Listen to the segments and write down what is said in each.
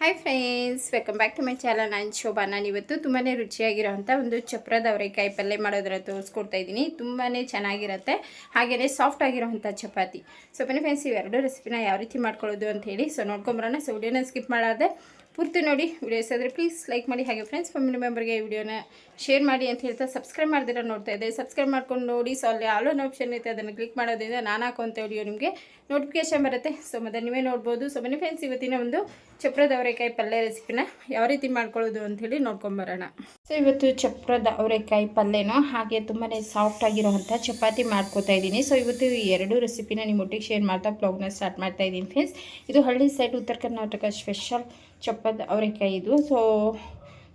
Hi friends welcome back to my channel ನಾನು ಶೋಭಾ. ನಾನು ಇವತ್ತು ತುಂಬಾ ರುಚಿಯಾಗಿರೋಂಥ ಒಂದು ಚಪ್ರದ ಅವರೆಕಾಯಿ ಪಲ್ಯ ಮಾಡೋದ್ರ ತೋರಿಸ್ಕೊಡ್ತಾ ಇದ್ದೀನಿ. ತುಂಬಾ ಚೆನ್ನಾಗಿರುತ್ತೆ. ಹಾಗೆಯೇ ಸಾಫ್ಟ್ ಆಗಿರೋಂಥ ಚಪಾತಿ. ಸೊ ಬನ್ನಿ ಫ್ರೆಂಡ್ಸ್ ಇವೆರಡು ರೆಸಿಪಿನ ಯಾವ ರೀತಿ ಮಾಡ್ಕೊಳ್ಳೋದು ಅಂತ ಹೇಳಿ. ಸೊ ನೋಡ್ಕೊಂಬರೋಣ ಸೊ ವಿಡಿಯೋನ ಸ್ಕಿಪ್ ಮಾಡಾದೆ. ಪೂರ್ತಿ ನೋಡಿ ವಿಡಿಯೋಸ್ ಆದರೆ ಪ್ಲೀಸ್ ಲೈಕ್ ಮಾಡಿ. ಹಾಗೆ ಫ್ರೆಂಡ್ಸ್ ಫ್ಯಾಮಿಲಿ ಮೆಂಬರ್ಗೆ ವಿಡಿಯೋನ ಶೇರ್ ಮಾಡಿ ಅಂತ ಹೇಳ್ತಾ ಸಬ್ಸ್ಕ್ರೈಬ್ ಮಾಡ್ದಿರ ನೋಡ್ತಾ ಇದ್ದೆ. ಸಬ್ಸ್ಕ್ರೈಬ್ ಮಾಡ್ಕೊಂಡು ನೋಡಿ ಸೊ ಅಲ್ಲಿ ಆಲ್ ಆಪ್ಷನ್ ಐತೆ ಅದನ್ನು ಕ್ಲಿಕ್ ಮಾಡೋದ್ರಿಂದ ನಾನು ಹಾಕುವಂಥ ವಿಡಿಯೋ ನಿಮಗೆ ನೋಟಿಫಿಕೇಶನ್ ಬರುತ್ತೆ. ಸೊ ಮತ್ತೆ ನೀವೇ ನೋಡ್ಬೋದು. ಸೊ ಮನೆ ಫ್ರೆಂಡ್ಸ್ ಇವತ್ತಿನ ಒಂದು ಚಪ್ರದ ಅವರೆಕಾಯಿ ಪಲ್ಯ ರೆಸಿಪಿನ ಯಾವ ರೀತಿ ಮಾಡ್ಕೊಳ್ಳೋದು ಅಂಥೇಳಿ ನೋಡ್ಕೊಂಬರೋಣ ಸೊ ಇವತ್ತು ಚಪ್ರದ ಅವರೆಕಾಯಿ ಪಲ್ಯನೋ ಹಾಗೆ ತುಂಬಾ ಸಾಫ್ಟ್ ಆಗಿರೋವಂಥ ಚಪಾತಿ ಮಾಡ್ಕೋತಾ ಇದ್ದೀನಿ. ಸೊ ಇವತ್ತು ಎರಡು ರೆಸಿಪಿನ ನಿಮ್ಮೊಟ್ಟಿಗೆ ಶೇರ್ ಮಾಡ್ತಾ ಬ್ಲಾಗ್ನ ಸ್ಟಾರ್ಟ್ ಮಾಡ್ತಾ ಇದ್ದೀನಿ ಫ್ರೆಂಡ್ಸ್ ಇದು ಹಳ್ಳಿ ಸೈಡ್ ಉತ್ತರ ಕರ್ನಾಟಕ ಸ್ಪೆಷಲ್ ಚಪ್ಪದ ಅವರೆಕಾಯಿ ಇದು. ಸೊ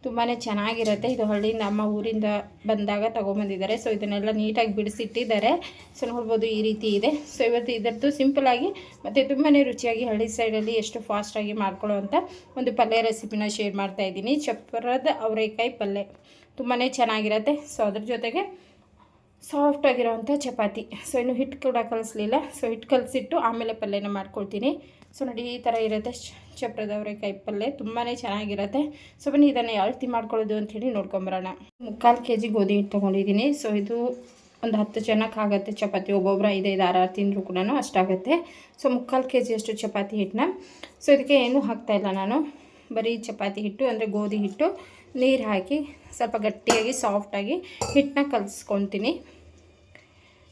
ತುಂಬಾ ಚೆನ್ನಾಗಿರುತ್ತೆ. ಇದು ಹಳ್ಳಿಯಿಂದ ನಮ್ಮ ಊರಿಂದ ಬಂದಾಗ ತೊಗೊಂಬಂದಿದ್ದಾರೆ. ಸೊ ಇದನ್ನೆಲ್ಲ ನೀಟಾಗಿ ಬಿಡಿಸಿಟ್ಟಿದ್ದಾರೆ. ಸೊ ನೋಡ್ಬೋದು ಈ ರೀತಿ ಇದೆ. ಸೊ ಇವತ್ತು ಇದರದ್ದು ಸಿಂಪಲಾಗಿ ಮತ್ತು ತುಂಬಾ ರುಚಿಯಾಗಿ ಹಳ್ಳಿ ಸೈಡಲ್ಲಿ ಎಷ್ಟು ಫಾಸ್ಟಾಗಿ ಮಾಡ್ಕೊಳ್ಳೋವಂಥ ಒಂದು ಪಲ್ಯ ರೆಸಿಪಿನ ಶೇರ್ ಮಾಡ್ತಾ ಇದ್ದೀನಿ. ಚಪ್ಪರದ ಅವರೆಕಾಯಿ ಪಲ್ಯ. ತುಂಬಾ ಚೆನ್ನಾಗಿರುತ್ತೆ. ಸೊ ಅದ್ರ ಜೊತೆಗೆ ಸಾಫ್ಟ್ ಆಗಿರೋವಂಥ ಚಪಾತಿ. ಸೊ ಇನ್ನು ಹಿಟ್ಟು ಕೂಡ ಕಲಿಸ್ಲಿಲ್ಲ. ಸೊ ಹಿಟ್ಟು ಕಲಿಸಿಟ್ಟು ಆಮೇಲೆ ಪಲ್ಯನ ಮಾಡ್ಕೊಳ್ತೀನಿ. ಸೊ ನೋಡಿ, ಈ ಥರ ಇರುತ್ತೆ ಚಪ್ರದ ಅವರೆಕಾಯಿ ಪಲ್ಯ ತುಂಬಾ ಚೆನ್ನಾಗಿರುತ್ತೆ. ಸೊ ಬನ್ನಿ, ಇದನ್ನು ಯಾವ ಮಾಡ್ಕೊಳ್ಳೋದು ಅಂಥೇಳಿ ನೋಡ್ಕೊಂಬರೋಣ. ಮುಕ್ಕಾಲು ಕೆ ಜಿ ಗೋಧಿ ಹಿಟ್ಟು ತೊಗೊಂಡಿದ್ದೀನಿ. ಸೊ ಇದು ಒಂದು ಹತ್ತು ಜನಕ್ಕೆ ಆಗುತ್ತೆ. ಚಪಾತಿ ಒಬ್ಬೊಬ್ಬರು ಐದೈದು ಆರು ಆರು ತಿಂದರೂ ಕೂಡ ಅಷ್ಟಾಗುತ್ತೆ ಸೊ ಮುಕ್ಕಾಲು ಕೆ ಜಿಯಷ್ಟು ಚಪಾತಿ ಹಿಟ್ಟನ್ನ. ಸೊ ಇದಕ್ಕೆ ಏನೂ ಹಾಕ್ತಾಯಿಲ್ಲ ನಾನು. ಬರೀ ಚಪಾತಿ ಹಿಟ್ಟು, ಅಂದರೆ ಗೋಧಿ ಹಿಟ್ಟು, ನೀರು ಹಾಕಿ ಸ್ವಲ್ಪ ಗಟ್ಟಿಯಾಗಿ ಸಾಫ್ಟಾಗಿ ಹಿಟ್ಟನ್ನ ಕಲಿಸ್ಕೊತೀನಿ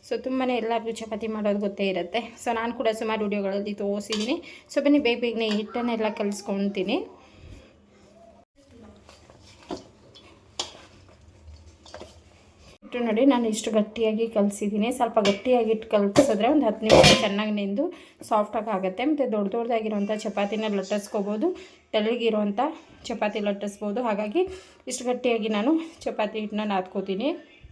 ಸೊ ತುಂಬಾ ಎಲ್ಲರಿಗೂ ಚಪಾತಿ ಮಾಡೋದು ಗೊತ್ತೇ ಇರುತ್ತೆ. ಸೊ ನಾನು ಕೂಡ ಸುಮಾರು ವಿಡಿಯೋಗಳಲ್ಲಿ ತೋರಿಸಿದ್ದೀನಿ ಸೊ ಬನ್ನಿ, ಬೇಗ ಬೇಗನೆ ಹಿಟ್ಟನ್ನೆಲ್ಲ ಕಲಿಸ್ಕೊತೀನಿ. ಹಿಟ್ಟು ನೋಡಿ, ನಾನು ಇಷ್ಟು ಗಟ್ಟಿಯಾಗಿ ಕಲಿಸಿದ್ದೀನಿ ಸ್ವಲ್ಪ ಗಟ್ಟಿಯಾಗಿ ಇಟ್ಟು ಕಲಿಸಿದ್ರೆ ಒಂದು ಹತ್ತು ನಿಮಿಷ ಚೆನ್ನಾಗಿ ನೆಂದು ಸಾಫ್ಟಾಗಿ ಆಗುತ್ತೆ. ಮತ್ತು ದೊಡ್ಡ ದೊಡ್ಡದಾಗಿರೋಂಥ ಚಪಾತಿನ ಲಟ್ಟಿಸ್ಕೋಬೋದು. ತೆಳ್ಳಗಿರುವಂಥ ಚಪಾತಿ ಲಟ್ಟಿಸ್ಬೋದು. ಹಾಗಾಗಿ ಇಷ್ಟು ಗಟ್ಟಿಯಾಗಿ ನಾನು ಚಪಾತಿ ಹಿಟ್ಟನ್ನ ನಾದ್ಕೋತೀನಿ.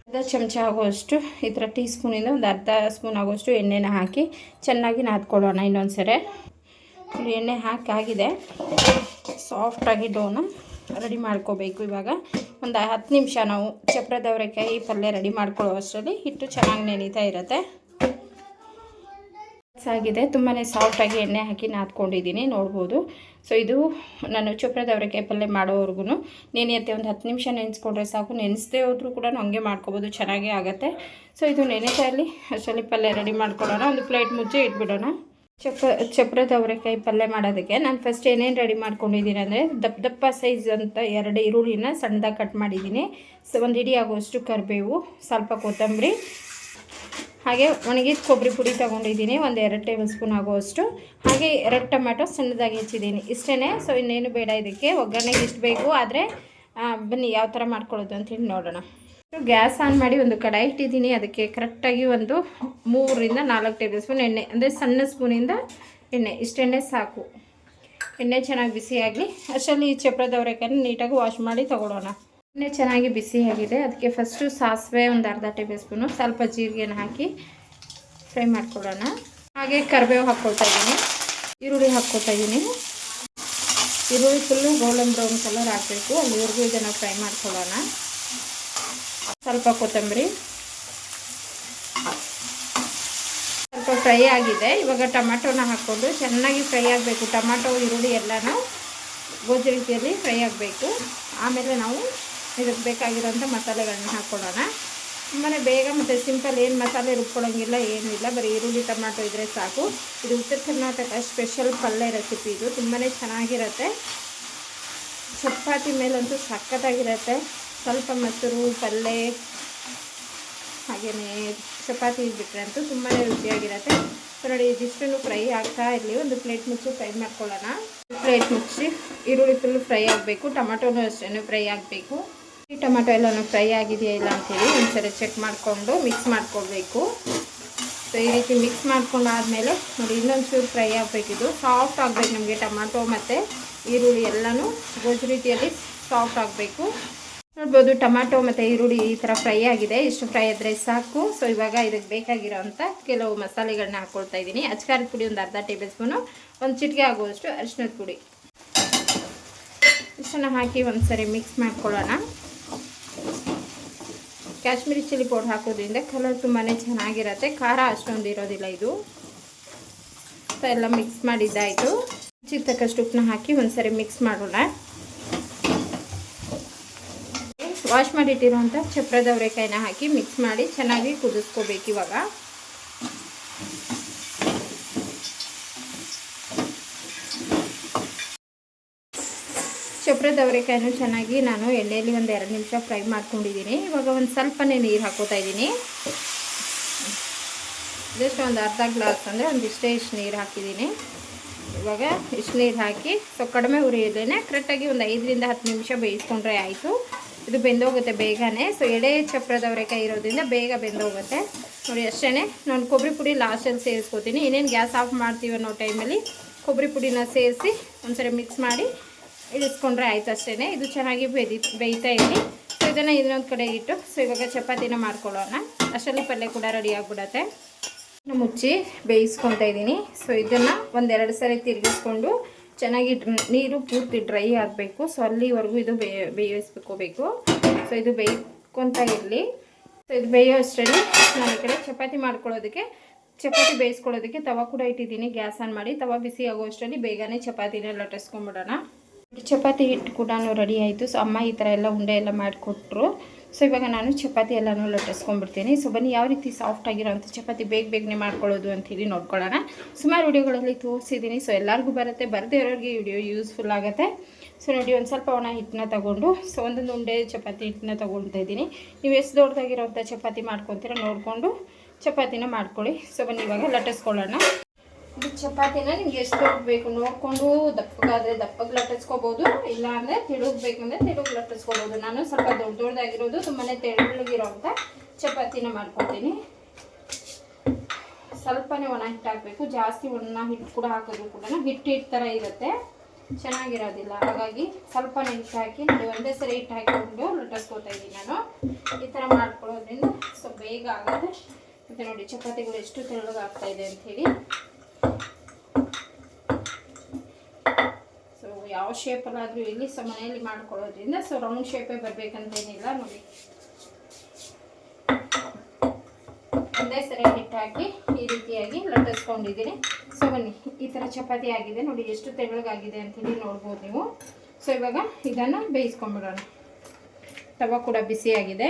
ಅರ್ಧ ಚಮಚ ಆಗುವಷ್ಟು ಈ ಥರ ಟೀ ಸ್ಪೂನಿಂದ ಒಂದು ಅರ್ಧ ಸ್ಪೂನ್ ಆಗುವಷ್ಟು ಎಣ್ಣೆನ ಹಾಕಿ ಚೆನ್ನಾಗಿ ನಾದ್ಕೊಳ್ಳೋಣ ಇನ್ನೊಂದು ಸರಿ ಎಣ್ಣೆ ಹಾಕಿ ಆಗಿದೆ. ಸಾಫ್ಟಾಗಿ ಡೋನ ರೆಡಿ ಮಾಡ್ಕೋಬೇಕು ಇವಾಗ. ಒಂದು ಹತ್ತು ನಿಮಿಷ ನಾವು ಚಪ್ರದವರೆಕಾಯಿ ಪಲ್ಯ ರೆಡಿ ಮಾಡ್ಕೊಳ್ಳೋ ಅಷ್ಟರಲ್ಲಿ ಹಿಟ್ಟು ಚೆನ್ನಾಗಿ ನೆನೀತಾ ಇರುತ್ತೆ. ಆಗಿದೆ ತುಂಬಾ ಸಾಫ್ಟಾಗಿ ಎಣ್ಣೆ ಹಾಕಿ ನಾದ್ಕೊಂಡಿದ್ದೀನಿ, ನೋಡ್ಬೋದು. ಸೊ ಇದು ನಾನು ಚಪ್ರದವರೆಕಾಯಿ ಪಲ್ಯ ಮಾಡೋವರೆಗೂ ನೆನೆಯತ್ತೆ ಒಂದು ಹತ್ತು ನಿಮಿಷ ನೆನೆಸ್ಕೊಂಡ್ರೆ ಸಾಕು. ನೆನೆಸದೇ ಹೋದ್ರೂ ಕೂಡ ಹಂಗೆ ಮಾಡ್ಕೋಬೋದು, ಚೆನ್ನಾಗೇ ಆಗುತ್ತೆ. ಸೊ ಇದು ನೆನೆತಾ ಇರಲಿ ಅಷ್ಟರಲ್ಲಿ ಪಲ್ಯ ರೆಡಿ ಮಾಡ್ಕೊಡೋಣ. ಒಂದು ಪ್ಲೇಟ್ ಮುಚ್ಚಿ ಇಟ್ಬಿಡೋಣ. ಚಪ್ರ, ಚಪ್ರದ ಅವರೆಕಾಯಿ ಪಲ್ಯ ಮಾಡೋದಕ್ಕೆ ನಾನು ಫಸ್ಟ್ ಏನೇನು ರೆಡಿ ಮಾಡ್ಕೊಂಡಿದ್ದೀನಿ ಅಂದರೆ ದಪ್ಪ ದಪ್ಪ ಸೈಜ್ ಅಂತ ಎರಡು ಈರುಳ್ಳಿನ ಸಣ್ಣದಾಗಿ ಕಟ್ ಮಾಡಿದ್ದೀನಿ. ಸೊ, ಒಂದು ಇಡೀ ಆಗುವಷ್ಟು ಕರಿಬೇವು, ಸ್ವಲ್ಪ ಕೊತ್ತಂಬರಿ ಹಾಗೆ ಒಣಗಿದ ಕೊಬ್ಬರಿ ಪುಡಿ ತೊಗೊಂಡಿದ್ದೀನಿ, ಒಂದು ಎರಡು ಟೇಬಲ್ ಸ್ಪೂನ್ ಆಗುವಷ್ಟು. ಹಾಗೆ ಎರಡು ಟೊಮ್ಯಾಟೊ ಸಣ್ಣದಾಗಿ ಹೆಚ್ಚಿದ್ದೀನಿ. ಇಷ್ಟೇ ಸೊ ಇನ್ನೇನು ಬೇಡ ಇದಕ್ಕೆ. ಒಗ್ಗರಣೆಗೆ ಇಷ್ಟು ಬೇಕು, ಆದರೆ ಬನ್ನಿ ಯಾವ ಥರ ಮಾಡ್ಕೊಳ್ಳೋದು ಅಂತೇಳಿ ನೋಡೋಣ. ಗ್ಯಾಸ್ ಆನ್ ಮಾಡಿ ಒಂದು ಕಡಾಯಿ ಇಟ್ಟಿದ್ದೀನಿ. ಅದಕ್ಕೆ ಕರೆಕ್ಟಾಗಿ ಒಂದು ಮೂರರಿಂದ ನಾಲ್ಕು ಟೇಬಲ್ ಸ್ಪೂನ್ ಎಣ್ಣೆ, ಅಂದರೆ ಸಣ್ಣ ಸ್ಪೂನಿಂದ ಎಣ್ಣೆ. ಇಷ್ಟೆಣ್ಣೆ ಸಾಕು. ಎಣ್ಣೆ ಚೆನ್ನಾಗಿ ಬಿಸಿಯಾಗಲಿ. ಅಷ್ಟರಲ್ಲಿ ಈ ಚಪ್ರದವರೆಕಾಯಿ ನೀಟಾಗಿ ವಾಶ್ ಮಾಡಿ ತೊಗೊಳೋಣ ಎಣ್ಣೆ ಚೆನ್ನಾಗಿ ಬಿಸಿ ಆಗಿದೆ. ಅದಕ್ಕೆ ಫಸ್ಟು ಸಾಸಿವೆ ಒಂದು ಅರ್ಧ ಟೇಬಲ್ ಸ್ಪೂನು ಸ್ವಲ್ಪ ಜೀರಿಗೆನ ಹಾಕಿ ಫ್ರೈ ಮಾಡ್ಕೊಳ್ಳೋಣ. ಹಾಗೆ ಕರಿಬೇವು ಹಾಕ್ಕೊಳ್ತಾ ಇದ್ದೀನಿ. ಈರುಳ್ಳಿ ಹಾಕ್ಕೊಳ್ತಾ ಇದ್ದೀನಿ. ಈರುಳ್ಳಿ ಫುಲ್ಲು ಗೋಲ್ಡನ್ ಬ್ರೌನ್ ಕಲರ್ ಹಾಕಬೇಕು. ಅಲ್ಲಿವರೆಗೂ ಇದನ್ನು ಫ್ರೈ ಮಾಡ್ಕೊಳ್ಳೋಣ. ಸ್ವಲ್ಪ ಕೊತ್ತಂಬರಿ. ಸ್ವಲ್ಪ ಫ್ರೈ ಆಗಿದೆ. ಇವಾಗ ಟೊಮ್ಯಾಟೋನ ಹಾಕ್ಕೊಂಡು ಚೆನ್ನಾಗಿ ಫ್ರೈ ಆಗಬೇಕು. ಟೊಮೆಟೊ, ಈರುಳ್ಳಿ ಎಲ್ಲನೂ ಗೊಜ್ಜು ರೀತಿಯಲ್ಲಿ ಫ್ರೈ ಆಗಬೇಕು. ಆಮೇಲೆ ನಾವು ಇದಕ್ಕೆ ಬೇಕಾಗಿರೋಂಥ ಮಸಾಲೆಗಳನ್ನ ಹಾಕ್ಕೊಳ್ಳೋಣ ತುಂಬಾ ಬೇಗ ಮತ್ತು ಸಿಂಪಲ್ ಏನು ಮಸಾಲೆ ರುಬ್ಕೊಳ್ಳೋಂಗಿಲ್ಲ ಇಲ್ಲ ಬರೀ ಈರುಳ್ಳಿ, ಟೊಮ್ಯಾಟೊ ಇದ್ದರೆ ಸಾಕು. ಇದು ಉತ್ತರ ಕರ್ನಾಟಕ ಸ್ಪೆಷಲ್ ಪಲ್ಯ ರೆಸಿಪಿ ಇದು. ತುಂಬಾ ಚೆನ್ನಾಗಿರುತ್ತೆ. ಚಪಾತಿ ಮೇಲಂತೂ ಸಖತ್ತಾಗಿರುತ್ತೆ. ಸ್ವಲ್ಪ ಮೊಸರು ಪಲ್ಯ ಹಾಗೆಯೇ ಚಪಾತಿ ಬಿಟ್ಟರೆ ಅಂತೂ ತುಂಬಾ ರುಚಿಯಾಗಿರುತ್ತೆ. ನೋಡಿ, ಇದಿಷ್ಟನ್ನು ಫ್ರೈ ಆಗ್ತಾ ಇರಲಿ. ಒಂದು ಪ್ಲೇಟ್ ಮುಚ್ಚಿ ಫ್ರೈ ಮಾಡ್ಕೊಳ್ಳೋಣ. ಪ್ಲೇಟ್ ಮುಚ್ಚಿ ಈರುಳ್ಳಿ ಫುಲ್ ಫ್ರೈ ಆಗಬೇಕು. ಟೊಮೆಟೊನೂ ಅಷ್ಟೇ ಫ್ರೈ ಆಗಬೇಕು. ಟೊಮೆಟೊ ಎಲ್ಲನೂ ಫ್ರೈ ಆಗಿದೆಯಾ ಇಲ್ಲ ಅಂಥೇಳಿ ಒಂದ್ಸರಿ ಚೆಕ್ ಮಾಡಿಕೊಂಡು ಮಿಕ್ಸ್ ಮಾಡ್ಕೋಬೇಕು. ಸೊ ಈ ರೀತಿ ಮಿಕ್ಸ್ ಮಾಡ್ಕೊಂಡಾದ್ಮೇಲೆ ನೋಡಿ ಇನ್ನೊಂದು ಚೂರು ಫ್ರೈ ಆಗಬೇಕಿದು ಸಾಫ್ಟ್ ಆಗಬೇಕು ನಮಗೆ ಟೊಮೆಟೊ ಮತ್ತು ಈರುಳ್ಳಿ ಎಲ್ಲನೂ ಗೊಜ್ಜು ರೀತಿಯಲ್ಲಿ ಸಾಫ್ಟ್ ಆಗಬೇಕು. ನೋಡ್ಬೋದು ಟೊಮ್ಯಾಟೊ ಮತ್ತು ಈರುಳ್ಳಿ ಈ ಥರ ಫ್ರೈ ಆಗಿದೆ. ಇಷ್ಟು ಫ್ರೈ ಆದರೆ ಸಾಕು. ಸೊ ಇವಾಗ ಇದಕ್ಕೆ ಬೇಕಾಗಿರೋಂಥ ಕೆಲವು ಮಸಾಲೆಗಳನ್ನ ಹಾಕ್ಕೊಳ್ತಾ ಇದ್ದೀನಿ. ಅಚ್ಕಾರದ ಪುಡಿ ಒಂದು ಅರ್ಧ ಟೇಬಲ್ ಸ್ಪೂನು, ಒಂದು ಚಿಟಿಕೆ ಆಗುವಷ್ಟು ಅರಿಶಿನದ ಪುಡಿ. ಇಷ್ಟನ್ನು ಹಾಕಿ ಒಂದು ಸರಿ ಮಿಕ್ಸ್ ಮಾಡ್ಕೊಳ್ಳೋಣ. ಕಾಶ್ಮೀರಿ ಚಿಲ್ಲಿ ಪೌಡರ್ ಹಾಕೋದ್ರಿಂದ ಕಲರ್ ತುಂಬಾ ಚೆನ್ನಾಗಿರತ್ತೆ. ಖಾರ ಅಷ್ಟೊಂದು ಇರೋದಿಲ್ಲ ಇದು. ಎಲ್ಲ ಮಿಕ್ಸ್ ಮಾಡಿದ್ದಾಯಿತು. ಚಿಕ್ಕ ತಕ್ಕಷ್ಟು ಉಪ್ಪನ್ನ ಹಾಕಿ ಒಂದ್ಸರಿ ಮಿಕ್ಸ್ ಮಾಡೋಣ. ವಾಶ್ ಮಾಡಿಟ್ಟಿರುವಂಥ ಚಪ್ರದ ಅವರೆಕಾಯಿನ ಹಾಕಿ ಮಿಕ್ಸ್ ಮಾಡಿ ಚೆನ್ನಾಗಿ ಕುದಿಸ್ಕೋಬೇಕು ಇವಾಗ. ಚಪ್ರದ ಅವರೆಕಾಯನ್ನು ಚೆನ್ನಾಗಿ ನಾನು ಎಣ್ಣೆಯಲ್ಲಿ ಒಂದು ಎರಡು ನಿಮಿಷ ಫ್ರೈ ಮಾಡ್ಕೊಂಡಿದ್ದೀನಿ. ಇವಾಗ ಒಂದು ಸ್ವಲ್ಪನೇ ನೀರು ಹಾಕೋತಾ ಇದ್ದೀನಿ. ಜಸ್ಟ್ ಒಂದು ಅರ್ಧ ಗ್ಲಾಸ್ ಅಂದರೆ ಒಂದಿಷ್ಟೇ ಇಷ್ಟೇ ಇಷ್ಟು ನೀರು ಹಾಕಿದ್ದೀನಿ. ಇವಾಗ ಇಷ್ಟು ನೀರು ಹಾಕಿ ಸೊ ಕಡಿಮೆ ಉರಿಯೋದೇನೆ ಕರೆಕ್ಟಾಗಿ ಒಂದು ಐದರಿಂದ ಹತ್ತು ನಿಮಿಷ ಬೇಯಿಸ್ಕೊಂಡ್ರೆ ಆಯಿತು. ಇದು ಬೆಂದೋಗುತ್ತೆ ಬೇಗನೆ. ಸೊ ಎಡೆ ಚಪ್ರದವರೆಕಾಯಿ ಇರೋದ್ರಿಂದ ಬೇಗ ಬೆಂದೋಗುತ್ತೆ. ನೋಡಿ ಅಷ್ಟೇ ನಾನು ಕೊಬ್ಬರಿ ಪುಡಿ ಲಾಸ್ಟಲ್ಲಿ ಸೇರಿಸ್ಕೋತೀನಿ. ಇನ್ನೇನು ಗ್ಯಾಸ್ ಆಫ್ ಮಾಡ್ತೀವಿ ಅನ್ನೋ ಟೈಮಲ್ಲಿ ಕೊಬ್ಬರಿ ಪುಡಿನ ಸೇರಿಸಿ ಒಂದ್ಸರಿ ಮಿಕ್ಸ್ ಮಾಡಿ ಇಳಿಸ್ಕೊಂಡ್ರೆ ಆಯ್ತು ಅಷ್ಟೇ ಇದು ಚೆನ್ನಾಗಿ ಬೇದಿ, ಬೇಯ್ತಾ ಇರಲಿ. ಸೊ ಇದನ್ನು ಇನ್ನೊಂದು ಕಡೆ ಇಟ್ಟು ಸೊ ಇವಾಗ ಚಪಾತಿನ ಮಾಡ್ಕೊಳ್ಳೋಣ. ಅಷ್ಟರಲ್ಲಿ ಪಲ್ಯ ಕೂಡ ರೆಡಿ ಆಗಿಬಿಡತ್ತೆ. ಮುಚ್ಚಿ ಬೇಯಿಸ್ಕೊತಾ ಇದ್ದೀನಿ. ಸೊ ಇದನ್ನು ಒಂದೆರಡು ಸರಿ ತಿರುಗಿಸ್ಕೊಂಡು ಚೆನ್ನಾಗಿ ನೀರು ಪೂರ್ತಿ ಡ್ರೈ ಆಗಬೇಕು. ಸೊ ಅಲ್ಲಿವರೆಗೂ ಇದು ಬೇಯ ಬೇಯಿಸ್ಕೋಬೇಕು. ಸೊ ಇದು ಬೇಯ್ಕೊತ ಇರಲಿ. ಸೊ ಇದು ಬೇಯೋ ಅಷ್ಟರಲ್ಲಿ ನಾನು ಕಡೆ ಚಪಾತಿ ಮಾಡ್ಕೊಳ್ಳೋದಕ್ಕೆ, ಚಪಾತಿ ಬೇಯಿಸ್ಕೊಳ್ಳೋದಕ್ಕೆ ತವ ಕೂಡ ಇಟ್ಟಿದ್ದೀನಿ. ಗ್ಯಾಸ್ ಆನ್ ಮಾಡಿ, ತವ ಬಿಸಿ ಆಗೋ ಅಷ್ಟರಲ್ಲಿ ಬೇಗನೆ ಚಪಾತಿನ ಲಟ್ಟಿಸ್ಕೊಂಬಿಡೋಣ ಚಪಾತಿ ಹಿಟ್ಟು ಕೂಡ ರೆಡಿ ಆಯಿತು. ಸೊ ಅಮ್ಮ ಈ ಥರ ಎಲ್ಲ ಉಂಡೆ ಎಲ್ಲ ಮಾಡಿಕೊಟ್ರು. ಸೊ ಇವಾಗ ನಾನು ಚಪಾತಿ ಎಲ್ಲನೂ ಲಟ್ಟಿಸ್ಕೊಂಡ್ಬಿಡ್ತೀನಿ. ಸೊ ಬನ್ನಿ, ಯಾವ ರೀತಿ ಸಾಫ್ಟ್ ಆಗಿರೋಂಥ ಚಪಾತಿ ಬೇಗ ಬೇಗನೆ ಮಾಡ್ಕೊಳ್ಳೋದು ಅಂಥೇಳಿ ನೋಡ್ಕೊಳ್ಳೋಣ. ಸುಮಾರು ವಿಡಿಯೋಗಳಲ್ಲಿ ತೋರಿಸಿದ್ದೀನಿ. ಸೊ ಎಲ್ಲರಿಗೂ ಬರುತ್ತೆ. ಬರದೇ ಇರೋರಿಗೆ ವಿಡಿಯೋ ಯೂಸ್ಫುಲ್ ಆಗುತ್ತೆ. ಸೊ ನೋಡಿ, ಒಂದು ಸ್ವಲ್ಪ ಒಣ ಹಿಟ್ಟನ್ನ ತಗೊಂಡು ಸೊ ಒಂದೊಂದು ಉಂಡೆ ಚಪಾತಿ ಹಿಟ್ಟನ್ನ ತೊಗೊಳ್ತಾ ಇದ್ದೀನಿ. ನೀವು ಎಷ್ಟು ದೊಡ್ಡದಾಗಿರೋಂಥ ಚಪಾತಿ ಮಾಡ್ಕೊತೀರ ನೋಡಿಕೊಂಡು ಚಪಾತಿನ ಮಾಡ್ಕೊಳ್ಳಿ. ಸೊ ಬನ್ನಿ, ಇವಾಗ ಲಟ್ಟಿಸ್ಕೊಳ್ಳೋಣ. ಇದು ಚಪಾತಿನ ನಿಮ್ಗೆ ಎಷ್ಟು ಬೇಕು ನೋಡಿಕೊಂಡು ದಪ್ಪಗಾದ್ರೆ ದಪ್ಪಗೆ ಲಟ್ಟಿಸ್ಕೋಬೋದು ಇಲ್ಲ ಅಂದ್ರೆ ತೆಳುಗ್ ಬೇಕಂದ್ರೆ ತೆಳುಗ್ ಲಟ್ಟಿಸ್ಕೋಬೋದು. ನಾನು ಸ್ವಲ್ಪ ದೊಡ್ಡ ದೊಡ್ಡದಾಗಿರೋದು ತುಂಬಾ ಅಂತ ಚಪಾತಿನ ಮಾಡ್ಕೊತೀನಿ. ಸ್ವಲ್ಪನೇ ಒಣ ಹಿಟ್ಟು ಹಾಕಬೇಕು. ಜಾಸ್ತಿ ಒಣ ಹಿಟ್ಟು ಕೂಡ ಹಾಕಿದ್ರು ಕೂಡ ಹಿಟ್ಟು ಹಿಟ್ಟು ಥರ ಇರುತ್ತೆ. ಚೆನ್ನಾಗಿರೋದಿಲ್ಲ. ಹಾಗಾಗಿ ಸ್ವಲ್ಪ ಹಿಟ್ಟು ಹಾಕಿ ನೋಡಿ, ಒಂದೇ ಸರಿ ಹಿಟ್ಟು ಹಾಕಿಕೊಂಡು ಲಟ್ಟಿಸ್ಕೊತಾ ಇದ್ದೀನಿ ನಾನು. ಈ ಥರ ಮಾಡ್ಕೊಳ್ಳೋದ್ರಿಂದ ಸ್ವಲ್ಪ ಬೇಗ ಆಗುತ್ತೆ ಮತ್ತು ನೋಡಿ, ಚಪಾತಿಗಳು ಎಷ್ಟು ತೆಳ್ಳಗಾಗ್ತಾ ಇದೆ ಅಂಥೇಳಿ ಸೊ ಯಾವ ಶೇಪಲ್ಲಾದರೂ ಇಲ್ಲಿ ಸೊ ಮನೆಯಲ್ಲಿ ಮಾಡ್ಕೊಳ್ಳೋದ್ರಿಂದ ಸೊ ರೌಂಡ್ ಶೇಪೇ ಬರಬೇಕಂತೇನಿಲ್ಲ, ನೋಡಿ. ಒಂದೇ ಸರಿ ಹಿಟ್ಟಾಕಿ ಈ ರೀತಿಯಾಗಿ ಲಟ್ಟಿಸ್ಕೊಂಡಿದ್ದೀನಿ. ಸೊ ಬನ್ನಿ, ಈ ಥರ ಚಪಾತಿ ಆಗಿದೆ, ನೋಡಿ ಎಷ್ಟು ತೆಳ್ಳಗಾಗಿದೆ ಅಂತೇಳಿ ನೋಡ್ಬೋದು ನೀವು. ಸೊ ಇವಾಗ ಇದನ್ನು ಬೇಯಿಸ್ಕೊಂಡ್ಬಿಡೋಣ ತವ ಕೂಡ ಬಿಸಿಯಾಗಿದೆ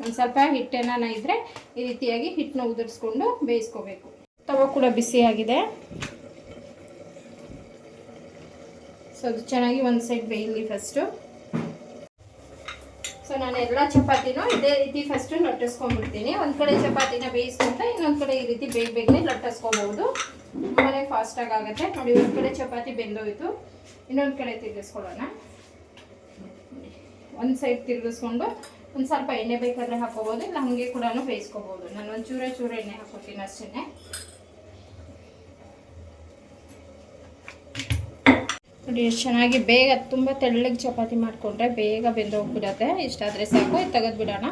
ಒಂದು ಸ್ವಲ್ಪ ಹಿಟ್ಟೇನ ಇದ್ದರೆ ಈ ರೀತಿಯಾಗಿ ಹಿಟ್ಟನ್ನ ಉದುರಿಸ್ಕೊಂಡು ಬೇಯಿಸ್ಕೋಬೇಕು. ತವ ಕೂಡ ಬಿಸಿಯಾಗಿದೆ. ಸೊ ಅದು ಚೆನ್ನಾಗಿ ಒಂದು ಸೈಡ್ ಬೇಯಲಿ ಫಸ್ಟು ಸೊ ನಾನು ಎಲ್ಲ ಚಪಾತಿನೂ ಇದೇ ರೀತಿ ಫಸ್ಟು ಲಟ್ಟಿಸ್ಕೊಂಡ್ಬಿಡ್ತೀನಿ. ಒಂದು ಕಡೆ ಚಪಾತಿನ ಬೇಯಿಸ್ಕೊಂತ ಇನ್ನೊಂದು ಕಡೆ ಈ ರೀತಿ ಬೇಗ ಬೇಗನೆ ಲಟ್ಟಿಸ್ಕೋಬಹುದು. ತುಂಬಾ ಫಾಸ್ಟಾಗಿ ಆಗುತ್ತೆ. ನೋಡಿ, ಒಂದು ಕಡೆ ಚಪಾತಿ ಬೆಂದೋಯ್ತು. ಇನ್ನೊಂದು ಕಡೆ ತಿರುಗಿಸ್ಕೊಳ್ಳೋಣ. ಒಂದು ಸೈಡ್ ತಿರುಗಿಸ್ಕೊಂಡು ಒಂದು ಸ್ವಲ್ಪ ಎಣ್ಣೆ ಬೇಕಾದರೆ ಹಾಕೋಬೋದು ಇಲ್ಲ, ಹಾಗೆ ಕೂಡ ಬೇಯಿಸ್ಕೋಬೋದು ನಾನು ಒಂದು ಚೂರ ಚೂರ ಎಣ್ಣೆ ಹಾಕೋತೀನಿ ಅಷ್ಟೇ ಎಷ್ಟು ಚೆನ್ನಾಗಿ ಬೇಗ ತುಂಬ ತೆಳ್ಳಗೆ ಚಪಾತಿ ಮಾಡಿಕೊಂಡ್ರೆ ಬೇಗ ಬೆಂದೋಗ್ಬಿಡತ್ತೆ. ಇಷ್ಟಾದರೆ ಸಾಕು, ಇದು ತೆಗೆದು ಬಿಡೋಣ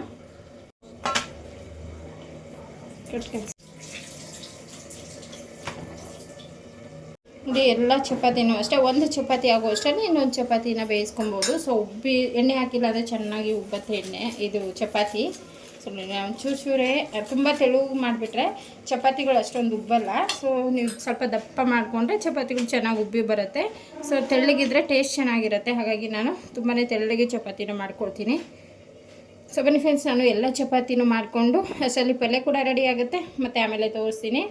ನೋಡಿ, ಎಲ್ಲ ಚಪಾತಿನೂ ಅಷ್ಟೇ, ಒಂದು ಚಪಾತಿ ಆಗೋ ಅಷ್ಟೇ ಇನ್ನೊಂದು ಚಪಾತಿನ ಬೇಯಿಸ್ಕೊಬೋದು. ಸೊ, ಉಬ್ಬಿ, ಎಣ್ಣೆ ಹಾಕಿಲ್ಲ ಅಂದರೆ ಚೆನ್ನಾಗಿ ಉಬ್ಬತ್ತೆ ಎಣ್ಣೆ, ಇದು ಚಪಾತಿ. ಸೊ ಒಂಚೂರು ಚೂರು ಚೂರೇ ತುಂಬ ತೆಳುವು ಮಾಡಿಬಿಟ್ರೆ ಚಪಾತಿಗಳು ಅಷ್ಟೊಂದು ಉಬ್ಬಲ್ಲ. ಸೊ ನೀವು ಸ್ವಲ್ಪ ದಪ್ಪ ಮಾಡಿಕೊಂಡ್ರೆ ಚಪಾತಿಗಳು ಚೆನ್ನಾಗಿ ಉಬ್ಬಿ ಬರುತ್ತೆ. ಸೊ ತೆಳ್ಳಗಿದ್ರೆ ಟೇಸ್ಟ್ ಚೆನ್ನಾಗಿರುತ್ತೆ. ಹಾಗಾಗಿ ನಾನು ತುಂಬಾ ತೆಳ್ಳಗೆ ಚಪಾತಿನ ಮಾಡ್ಕೊಳ್ತೀನಿ. ಸೊ ಬನ್ನಿ ಫ್ರೆಂಡ್ಸ್ ನಾನು ಎಲ್ಲ ಚಪಾತಿನೂ ಮಾಡಿಕೊಂಡು ಅಸಲಿ ಪಲ್ಯ ಕೂಡ ರೆಡಿ ಆಗುತ್ತೆ. ಮತ್ತು ಆಮೇಲೆ ತೋರಿಸ್ತೀನಿ.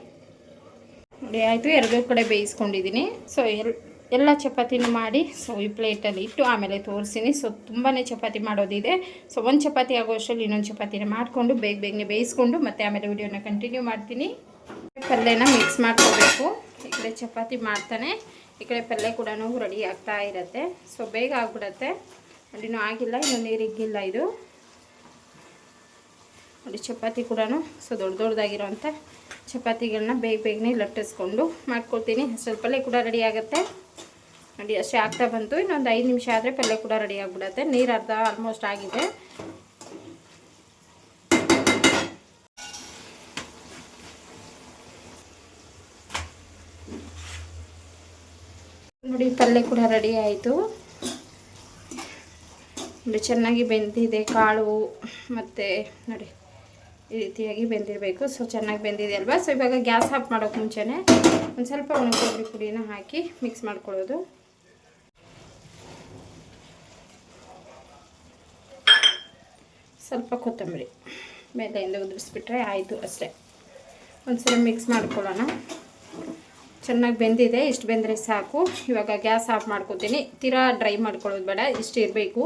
ನೋಡಿ, ಆಯಿತು, ಎರಡೂ ಕಡೆ ಬೇಯಿಸ್ಕೊಂಡಿದ್ದೀನಿ. ಸೊ ಎಲ್ ಎಲ್ಲ ಚಪಾತಿನೂ ಮಾಡಿ, ಸೊ ಈ ಪ್ಲೇಟಲ್ಲಿ ಇಟ್ಟು ಆಮೇಲೆ ತೋರಿಸ್ತೀನಿ. ಸೊ ತುಂಬಾ ಚಪಾತಿ ಮಾಡೋದಿದೆ. ಸೊ ಒಂದು ಚಪಾತಿ ಆಗೋ ಅಷ್ಟರಲ್ಲಿ ಇನ್ನೊಂದು ಚಪಾತಿನ ಮಾಡಿಕೊಂಡು ಬೇಗ ಬೇಗನೆ ಬೇಯಿಸ್ಕೊಂಡು ಮತ್ತೆ ಆಮೇಲೆ ವಿಡಿಯೋನ ಕಂಟಿನ್ಯೂ ಮಾಡ್ತೀನಿ. ಪಲ್ಯನ ಮಿಕ್ಸ್ ಮಾಡ್ಕೋಬೇಕು. ಈ ಕಡೆ ಚಪಾತಿ ಮಾಡ್ತಾನೆ. ಈ ಕಡೆ ಪಲ್ಯ ಕೂಡ ರೆಡಿ ಆಗ್ತಾ ಇರುತ್ತೆ. ಸೊ ಬೇಗ ಆಗ್ಬಿಡತ್ತೆ. ಅಲ್ಲಿನೂ ಆಗಿಲ್ಲ, ಇನ್ನೂ ನೀರಿಗಿಲ್ಲ ಇದು. ನೋಡಿ ಚಪಾತಿ ಕೂಡ ಸೊ ದೊಡ್ಡ ದೊಡ್ಡದಾಗಿರೋಂಥ ಚಪಾತಿಗಳನ್ನ ಬೇಗ ಬೇಗನೆ ಲಟ್ಟಿಸ್ಕೊಂಡು ಮಾಡ್ಕೊಳ್ತೀನಿ ಸ್ವಲ್ಪ ಕೂಡ ರೆಡಿ ಆಗುತ್ತೆ. ನೋಡಿ, ಅಷ್ಟೇ ಆಗ್ತಾ ಬಂತು. ಇನ್ನೊಂದು ಐದು ನಿಮಿಷ ಆದರೆ ಪಲ್ಯ ಕೂಡ ರೆಡಿ ಆಗಿಬಿಡುತ್ತೆ. ನೀರು ಅರ್ಧ ಆಲ್ಮೋಸ್ಟ್ ಆಗಿದೆ. ನೋಡಿ, ಪಲ್ಯ ಕೂಡ ರೆಡಿ ಆಯಿತು. ನೋಡಿ, ಚೆನ್ನಾಗಿ ಬೆಂದಿದೆ ಕಾಳು ಮತ್ತು, ನೋಡಿ, ಈ ರೀತಿಯಾಗಿ ಬೆಂದಿರಬೇಕು. ಸೊ ಚೆನ್ನಾಗಿ ಬೆಂದಿದೆ ಅಲ್ವಾ? ಸೊ ಇವಾಗ ಗ್ಯಾಸ್ ಆಫ್ ಮಾಡೋಕ್ಕೆ ಮುಂಚೆನೇ ಒಂದು ಸ್ವಲ್ಪ ಒಣ ಕೊಬ್ಬರಿ ಪುಡಿನ ಹಾಕಿ ಮಿಕ್ಸ್ ಮಾಡ್ಕೊಳ್ಳೋದು. ಸ್ವಲ್ಪ ಕೊತ್ತಂಬರಿ. ಮೇಲೆಯಿಂದ ಉದುರಿಸ್ಬಿಟ್ರೆ ಆಯಿತು ಅಷ್ಟೇ. ಒಂದ್ಸಲ ಮಿಕ್ಸ್ ಮಾಡ್ಕೊಳ್ಳೋಣ. ಚೆನ್ನಾಗಿ ಬೆಂದಿದೆ, ಇಷ್ಟು ಬೆಂದರೆ ಸಾಕು. ಇವಾಗ ಗ್ಯಾಸ್ ಆಫ್ ಮಾಡ್ಕೊತೀನಿ. ತೀರಾ ಡ್ರೈ ಮಾಡ್ಕೊಳ್ಳೋದು ಬೇಡ, ಇಷ್ಟು ಇರಬೇಕು.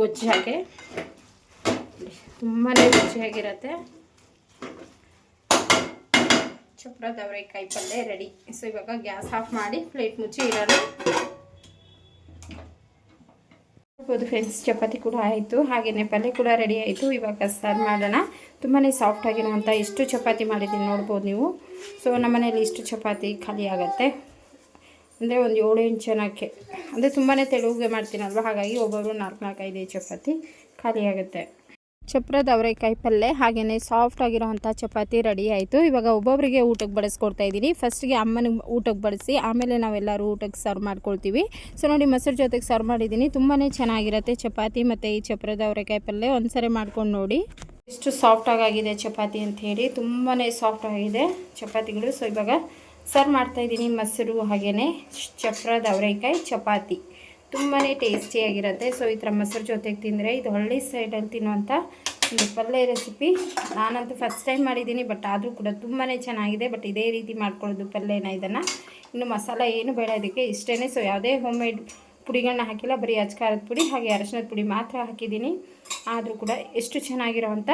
ಗೊಜ್ಜಾಗೆ ತುಂಬಾ ರುಚಿಯಾಗಿರುತ್ತೆ ಚಪ್ರದ ಅವರೆಕಾಯಿ ಪಲ್ಯ ರೆಡಿ. ಸೊ ಇವಾಗ ಗ್ಯಾಸ್ ಆಫ್ ಮಾಡಿ ಪ್ಲೇಟ್ ಮುಚ್ಚಿ ಇಡೋಣ. ನೋಡ್ಬೋದು ಫ್ರೆಂಡ್ಸ್ ಚಪಾತಿ ಕೂಡ ಆಯಿತು. ಹಾಗೆಯೇ ಪಲ್ಯ ಕೂಡ ರೆಡಿ ಆಯಿತು. ಇವಾಗ ಸರ್ವ್ ಮಾಡೋಣ. ತುಂಬಾ ಸಾಫ್ಟ್ ಆಗಿರುವಂಥ ಇಷ್ಟು ಚಪಾತಿ ಮಾಡಿದ್ದೀನಿ ನೋಡ್ಬೋದು ನೀವು. ಸೊ ನಮ್ಮನೇಲಿ ಇಷ್ಟು ಚಪಾತಿ ಖಾಲಿ ಅಂದರೆ ಒಂದು ಏಳು ಎಂಟು ಜನಕ್ಕೆ ಅಂದರೆ ತುಂಬಾ ತೆಳುಗೆ ಮಾಡ್ತೀನಲ್ವ? ಹಾಗಾಗಿ ಒಬ್ಬೊಬ್ಬರು ನಾಲ್ಕು ನಾಲ್ಕು ಐದು ಚಪಾತಿ ಖಾಲಿ ಆಗುತ್ತೆ. ಚಪ್ರದ ಅವರೆಕಾಯಿ ಪಲ್ಯ ಹಾಗೆಯೇ ಸಾಫ್ಟ್ ಆಗಿರೋವಂಥ ಚಪಾತಿ ರೆಡಿ ಆಯಿತು. ಇವಾಗ ಒಬ್ಬೊಬ್ಬರಿಗೆ ಊಟಕ್ಕೆ ಬಡಿಸ್ಕೊಡ್ತಾ ಇದ್ದೀನಿ. ಫಸ್ಟ್ಗೆ ಅಮ್ಮನಿಗೆ ಊಟಕ್ಕೆ ಬಡಿಸಿ, ಆಮೇಲೆ ನಾವೆಲ್ಲರೂ ಊಟಕ್ಕೆ ಸರ್ವ್ ಮಾಡ್ಕೊಳ್ತೀವಿ. ಸೊ ನೋಡಿ, ಮೊಸರು ಜೊತೆಗೆ ಸರ್ವ್ ಮಾಡಿದ್ದೀನಿ. ತುಂಬಾ ಚೆನ್ನಾಗಿರುತ್ತೆ ಚಪಾತಿ ಮತ್ತು ಈ ಚಪ್ರದ ಅವರೆಕಾಯಿ ಪಲ್ಯ ಒಂದ್ಸರಿ ಮಾಡ್ಕೊಂಡು ನೋಡಿ. ಎಷ್ಟು ಸಾಫ್ಟಾಗಿ ಆಗಿದೆ ಚಪಾತಿ ಅಂತ ಹೇಳಿ. ತುಂಬಾ ಸಾಫ್ಟ್ ಆಗಿದೆ ಚಪಾತಿಗಳು. ಸೊ ಇವಾಗ ಸರ್ವ್ ಮಾಡ್ತಾಯಿದ್ದೀನಿ ಮೊಸರು ಹಾಗೆಯೇ ಚಪ್ರದ ಅವರೆಕಾಯಿ ಚಪಾತಿ. ತುಂಬಾ ಟೇಸ್ಟಿಯಾಗಿರುತ್ತೆ ಸೊ ಈ ಥರ ಮೊಸರು ಜೊತೆಗೆ ತಿಂದರೆ ಇದು ಹಳ್ಳಿ ಸೈಡಲ್ಲಿ ತಿನ್ನುವಂಥ ಒಂದು ಪಲ್ಯ ರೆಸಿಪಿ ನಾನಂತೂ ಫಸ್ಟ್ ಟೈಮ್ ಮಾಡಿದ್ದೀನಿ ಬಟ್ ಆದರೂ ಕೂಡ ತುಂಬಾ ಚೆನ್ನಾಗಿದೆ. ಬಟ್ ಇದೇ ರೀತಿ ಮಾಡ್ಕೊಳ್ಳೋದು ಪಲ್ಯನ ಇದನ್ನು. ಇನ್ನು ಮಸಾಲ ಏನು ಬೇಡ ಇದಕ್ಕೆ ಇಷ್ಟೇ ಸೊ ಯಾವುದೇ ಹೋಮ್ ಮೇಡ್ ಪುಡಿಗಳನ್ನ ಹಾಕಿಲ್ಲ. ಬರೀ ಅಚ್ಕಾರದ ಪುಡಿ, ಹಾಗೆ ಅರಶಿನದ ಪುಡಿ ಮಾತ್ರ ಹಾಕಿದ್ದೀನಿ. ಆದರೂ ಕೂಡ ಎಷ್ಟು ಚೆನ್ನಾಗಿರೋವಂಥ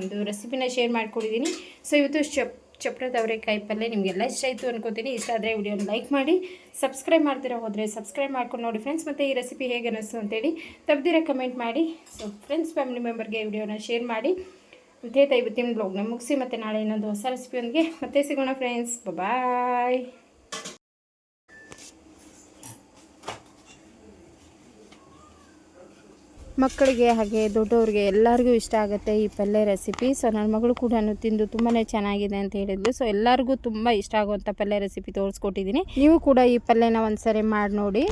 ಒಂದು ರೆಸಿಪಿನ ಶೇರ್ ಮಾಡ್ಕೊಂಡಿದ್ದೀನಿ. ಸೊ ಇವತ್ತು ಚಪ್ ಚಪ್ರದ ಅವರೆಕಾಯಿ ಪಲ್ಯ ನಿಮಗೆಲ್ಲ ಇಷ್ಟ ಆಯಿತು ಅನ್ಕೋತೀನಿ. ಇಷ್ಟ ಆದರೆ ವಿಡಿಯೋನ ಲೈಕ್ ಮಾಡಿ, ಸಬ್ಸ್ಕ್ರೈಬ್ ಮಾಡ್ತೀರಾ ಹೋದರೆ ಸಬ್ಸ್ಕ್ರೈಬ್ ಮಾಡ್ಕೊಂಡು ನೋಡಿ ಫ್ರೆಂಡ್ಸ್ ಮತ್ತು ಈ ರೆಸಿಪಿ ಹೇಗೆ ಅನ್ನಿಸ್ತು ಅಂತೇಳಿ ತಪ್ಪದಿರ ಕಮೆಂಟ್ ಮಾಡಿ. ಸೊ ಫ್ರೆಂಡ್ಸ್ ಫ್ಯಾಮಿಲಿ ಮೆಂಬರ್ಗೆ ವಿಡಿಯೋನ ಶೇರ್ ಮಾಡಿ. ಮತ್ತು ಇವತ್ತಿನ ಬ್ಲಾಗ್ನ ಮುಗಿಸಿ ಮತ್ತು ನಾಳೆ ಇನ್ನೊಂದು ಹೊಸ ರೆಸಿಪಿಯೊಂದಿಗೆ ಮತ್ತೆ ಸಿಗೋಣ ಫ್ರೆಂಡ್ಸ್ ಬಾಯ್ ಮಕ್ಕಳಿಗೆ ಹಾಗೆ ದೊಡ್ಡವ್ರಿಗೆ ಎಲ್ಲರಿಗೂ ಇಷ್ಟ ಆಗುತ್ತೆ ಈ ಪಲ್ಯ ರೆಸಿಪಿ ಸೊ ನನ್ನ ಮಗಳು ಕೂಡ ತಿಂದು ತುಂಬಾ ಚೆನ್ನಾಗಿದೆ ಅಂತ ಹೇಳಿದ್ಲು. ಸೊ ಎಲ್ಲರಿಗೂ ತುಂಬ ಇಷ್ಟ ಆಗುವಂಥ ಪಲ್ಯ ರೆಸಿಪಿ ತೋರಿಸ್ಕೊಟ್ಟಿದ್ದೀನಿ. ನೀವು ಕೂಡ ಈ ಪಲ್ಯನ ಒಂದು ಸರಿ ಮಾಡಿ ನೋಡಿ.